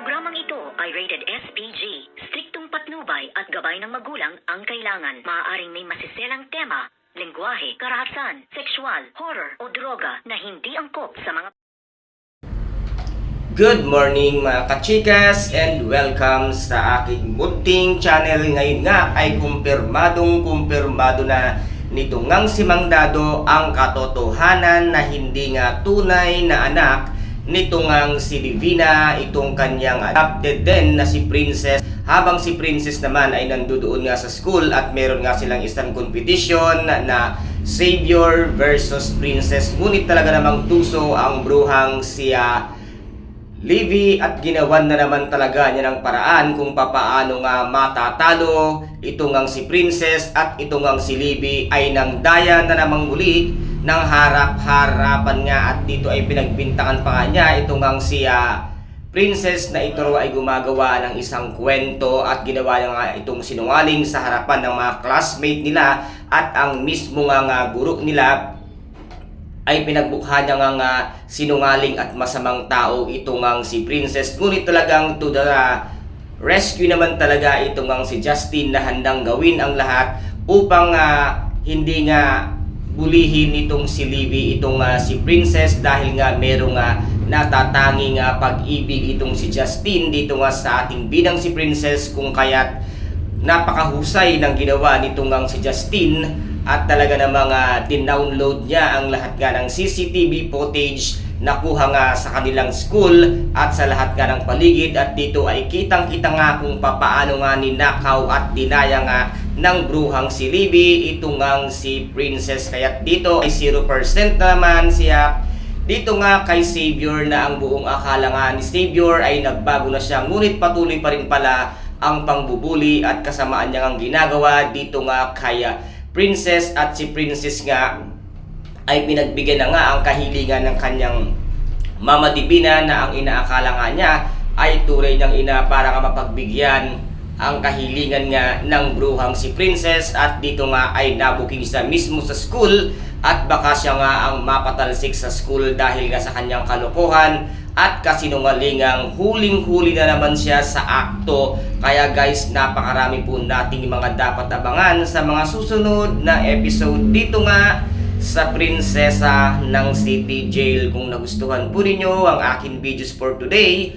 Programang ito ay rated SPG. Striktong patnubay at gabay ng magulang ang kailangan. Maaaring may masiselang tema, lengguwahe, karahasan, sexual, horror o droga na hindi angkop sa mga Good morning mga kachikas and welcome sa aking munting channel. Ngayon nga ay kumpirmadong kumpirmado na nito ngang si Mang Dado ang katotohanan na hindi nga tunay na anak nito ngang si Divina, itong kanyang adopted din na si Princess. Habang si Princess naman ay nandoon nga sa school at meron nga silang isang competition na Savior versus Princess. Ngunit talaga namang tuso ang bruhang siya Livy at ginawan na naman talaga niya ng paraan kung papaano nga matatalo. Ito ngang si Princess at ito ngang si Livy ay nang daya na namang muli ng harap-harapan nga. At dito ay pinagbintangan pa nga niya ito ngang si ah, Princess na ito ay gumagawa ng isang kwento at ginawa niya nga itong sinungaling sa harapan ng mga classmate nila at ang mismo nga, nga guro nila ay pinagbukha niya nga nga sinungaling at masamang tao ito ngang si Princess. Ngunit talagang to the rescue naman talaga ito ngang si Justin na handang gawin ang lahat upang ah, hindi nga bulihin itong si Livy, itong ah, si Princess dahil nga merong nga natatanging ah, pag-ibig itong si Justin dito nga sa ating bidang si Princess kung kaya't napakahusay ng ginawa nitong si Justin at talaga namang uh, din-download niya ang lahat nga ng CCTV footage nakuha nga sa kanilang school at sa lahat nga ng paligid. At dito ay kitang-kita nga kung papaano nga ninakaw at dinaya nga ng bruhang si Libby itong ngang si Princess. Kaya dito ay 0% na naman siya. Dito nga kay Savior na ang buong akala nga ni Savior ay nagbago na siya. Ngunit patuloy pa rin pala ang pangbubuli at kasamaan niya ang ginagawa. Dito nga kay uh, Princess at si Princess nga ay pinagbigyan na nga ang kahilingan ng kanyang Mama Divina na ang inaakala nga niya ay turay ng ina para nga mapagbigyan ang kahilingan nga ng bruhang si Princess at dito nga ay nabuking siya mismo sa school at baka siya nga ang mapatalsik sa school dahil nga sa kanyang kalokohan at kasinungalingang huling-huli na naman siya sa akto. Kaya guys, napakarami po nating mga dapat abangan sa mga susunod na episode dito nga sa Prinsesa ng City Jail. Kung nagustuhan po ninyo ang aking videos for today,